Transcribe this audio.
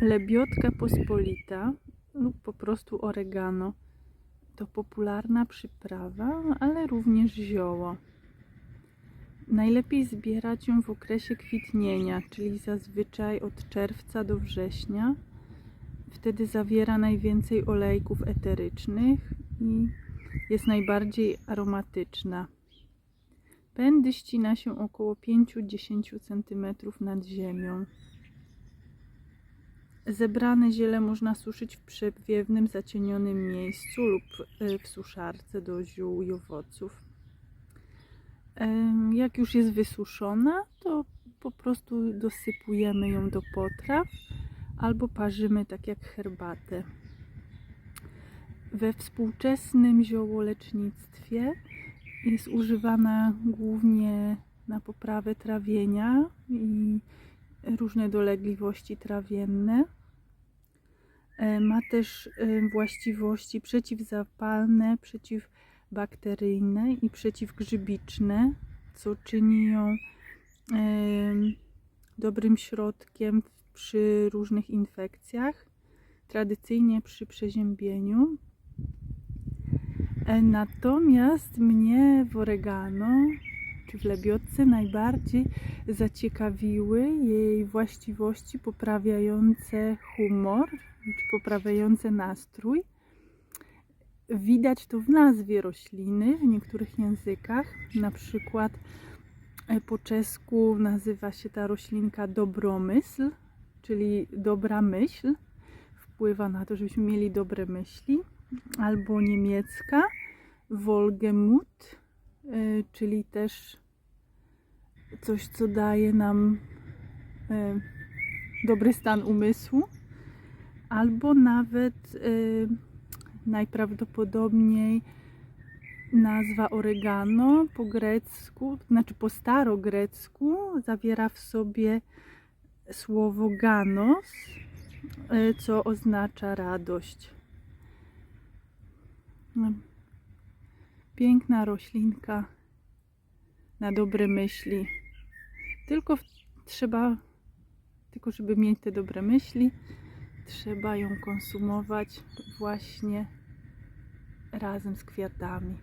Lebiotka pospolita lub po prostu oregano to popularna przyprawa, ale również zioło. Najlepiej zbierać ją w okresie kwitnienia, czyli zazwyczaj od czerwca do września. Wtedy zawiera najwięcej olejków eterycznych i jest najbardziej aromatyczna. Pędy ścina się około 5-10 cm nad ziemią. Zebrane ziele można suszyć w przewiewnym, zacienionym miejscu lub y, w suszarce do ziół i owoców. Jak już jest wysuszona, to po prostu dosypujemy ją do potraw albo parzymy tak jak herbatę. We współczesnym ziołolecznictwie jest używana głównie na poprawę trawienia i różne dolegliwości trawienne. E, Ma też e, właściwości przeciwzapalne, przeciwbakteryjne i przeciwgrzybiczne, co czyni ją em, dobrym środkiem przy różnych infekcjach, tradycyjnie przy przeziębieniu. E, Natomiast mnie w oregano czy w lebiotce najbardziej zaciekawiły jej właściwości poprawiające humor, czy poprawiające nastrój. Widać to w nazwie rośliny w niektórych językach. Na przykład e, po czesku nazywa się ta roślinka dobromysl, czyli dobra myśl. Wpływa na to, żebyśmy mieli dobre myśli. Albo niemiecka Wolgemut, czyli też coś, co daje nam e, dobry stan umysłu, albo nawet e, najprawdopodobniej nazwa oregano po grecku, znaczy po starogrecku zawiera w sobie słowo ganos, e, co oznacza radość. Piękna roślinka na dobre myśli. Tylko trzeba, tylko żeby mieć te dobre myśli, trzeba ją konsumować właśnie razem z kwiatami.